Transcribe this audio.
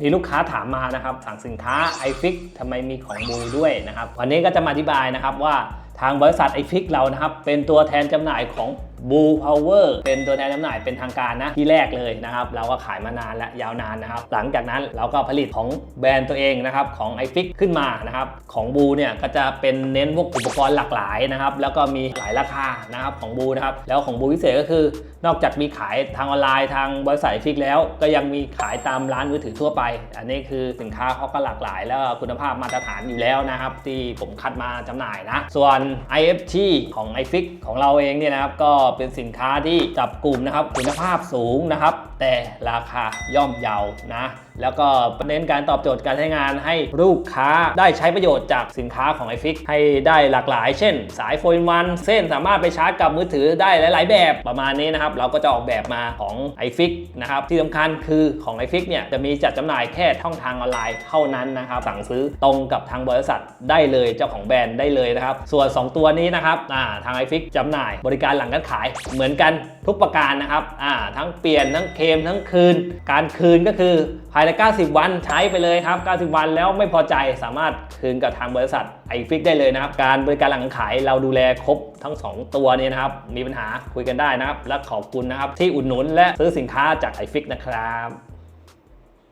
มีลูกค้าถามมานะครับสั่งสินค้า iFix ทำไมมีของบูด้วยนะครับวันนี้ก็จะมาอธิบายนะครับว่าทางบริษัท iFix เรานะครับเป็นตัวแทนจำหน่ายของ Blue Power เป็นตัวแทนจำหน่ายเป็นทางการนะที่แรกเลยนะครับเราก็ขายมานานและยาวนานนะครับหลังจากนั้นเราก็ผลิตของแบรนด์ตัวเองนะครับของ iFix ขึ้นมานะครับของบูเนี่ยก็จะเป็นเน้นพวกอุปกรณ์หลากหลายนะครับแล้วก็มีหลายราคานะครับของบูนะครับแล้วของบูพิเศษก็คือนอกจากมีขายทางออนไลน์ทางบริษัทฟิกแล้ว ก็ยังมีขายตามร้านมือถือทั่วไป อันนี้คือสินค้าเขาก็หลากหลาย แล้วคุณภาพมาตรฐานอยู่แล้วนะครับ ที่ผมคัดมาจำหน่ายนะ ส่วน IFT ของ iFix ของเราเองเนี่ยนะครับก็เป็นสินค้าที่จับกลุ่มนะครับคุณภาพสูงนะครับ แต่ราคาย่อมเยานะแล้วก็เน้นการตอบโจทย์การใช้งานให้ลูกค้าได้ใช้ประโยชน์จากสินค้าของ iFix ให้ได้หลากหลาย เช่น สายโฟนวันเส้นสามารถไปชาร์จกับมือถือได้หลาย ๆ แบบประมาณนี้นะครับ เราก็จะออกแบบมาของ iFix นะครับ ที่สำคัญคือของ iFix เนี่ยจะมีจัดจำหน่ายแค่ช่องทางออนไลน์เท่านั้นนะครับ สั่งซื้อตรงกับทางบริษัทได้เลยเจ้าของแบรนด์ได้เลยนะครับ ส่วน 2 ตัวนี้นะครับทาง iFix จำหน่ายบริการหลังการขายเหมือนกันทุกประการนะครับอ่าทั้งเปลี่ยนทั้งเคมทั้งคืน การคืนก็คือภายใน 90 วันใช้ไปเลยครับ 90 วันแล้วไม่พอใจสามารถคืนกับทางบริษัทไอฟิกได้เลยนะครับ การบริการหลังขายเราดูแลครบทั้ง 2 ตัวนี้นะครับ มีปัญหาคุยกันได้นะครับ และขอบคุณนะครับที่อุดหนุนและซื้อสินค้าจากไอฟิกนะครับ